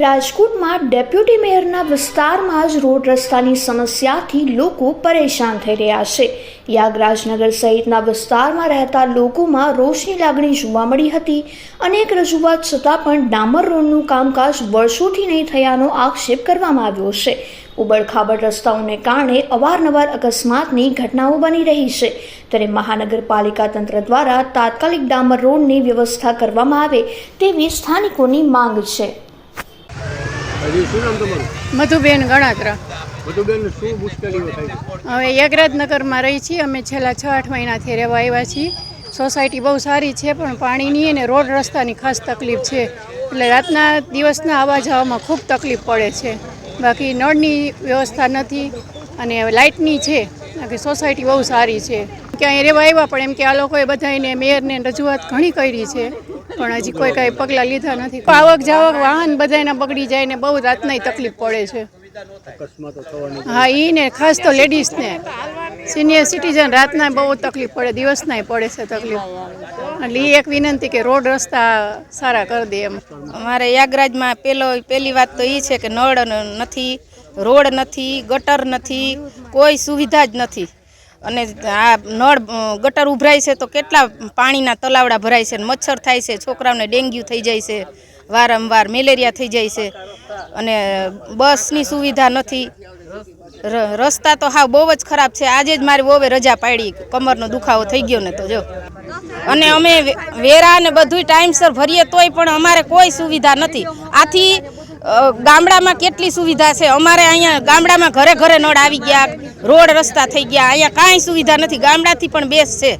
રાજકોટમાં ડેપ્યુટી મેયરના વિસ્તારમાં જ રોડ રસ્તાની સમસ્યાથી લોકો પરેશાન થઈ રહ્યા છે. યાગરાજનગર સહિતના વિસ્તારમાં રહેતા લોકોમાં રોષની લાગણી જોવા મળી હતી અનેક રજૂઆત છતાં પણ ડામર રોડનું કામકાજ વર્ષોથી નહીં થયાનો આક્ષેપ કરવામાં આવ્યો છે. ઉબડખાબડ રસ્તાઓને કારણે અવારનવાર અકસ્માતની ઘટનાઓ બની રહી છે. ત્યારે મહાનગરપાલિકા તંત્ર દ્વારા તાત્કાલિક ડામર રોડની વ્યવસ્થા કરવામાં આવે તેવી સ્થાનિકોની માંગ છે. હજી શું નામ તમારું? મધુબેન ગણાત્રા. બધું શું મુશ્કેલીઓ થાય હવે યગરાજનગરમાં રહી છીએ. અમે છેલ્લા છ આઠ મહિનાથી રહેવા આવ્યા છીએ. સોસાયટી બહુ સારી છે પણ પાણીની અને રોડ રસ્તાની ખાસ તકલીફ છે. એટલે રાતના દિવસના આવવા જવામાં ખૂબ તકલીફ પડે છે. બાકી નળની વ્યવસ્થા નથી અને લાઇટની છે. બાકી સોસાયટી બહુ સારી છે. ક્યાંય રહેવા આવ્યા પણ એમ કે આ લોકોએ બધાને મેયરને રજૂઆત ઘણી કરી છે. પણ હજી કોઈ કાંઈ પગલાં લીધા નથી. આવક જાવક વાહન બધાના બગડી જાય ને બહુ રાતનાય તકલીફ પડે છે. હા ઈ ને ખાસ તો લેડીઝને. સિનિયર સિટીઝન રાતના બહુ તકલીફ પડે દિવસનાય પડે છે તકલીફ. એટલે એ એક વિનંતી કે રોડ રસ્તા સારા કરી દે એમ. અમારે યાગરાજમાં પેલો પહેલી વાત તો એ છે કે નળ નથી રોડ નથી ગટર નથી કોઈ સુવિધા જ નથી. અને આ નળ ગટર ઉભરાય છે તો કેટલા પાણીના તલાવડા ભરાય છે મચ્છર થાય છે, છોકરાઓને ડેન્ગ્યુ થઈ જાય છે, વારંવાર મેલેરિયા થઈ જાય છે. અને બસની સુવિધા નથી. રસ્તા તો હા બહુ જ ખરાબ છે. આજે જ મારી વોવે રજા પાડી. કમરનો દુખાવો થઈ ગયો ને તો જો. અને અમે વેરા ને બધુંય ટાઈમસર ભરીએ તોય પણ અમારે કોઈ સુવિધા નથી. આથી ગામડામાં કેટલી સુવિધા છે? અમારે અહીંયા ગામડામાં ઘરે ઘરે નળ આવી ગયા, રોડ રસ્તા થઈ ગયા, અહીંયા કાંઈ સુવિધા નથી. ગામડાથી પણ બેસ છે.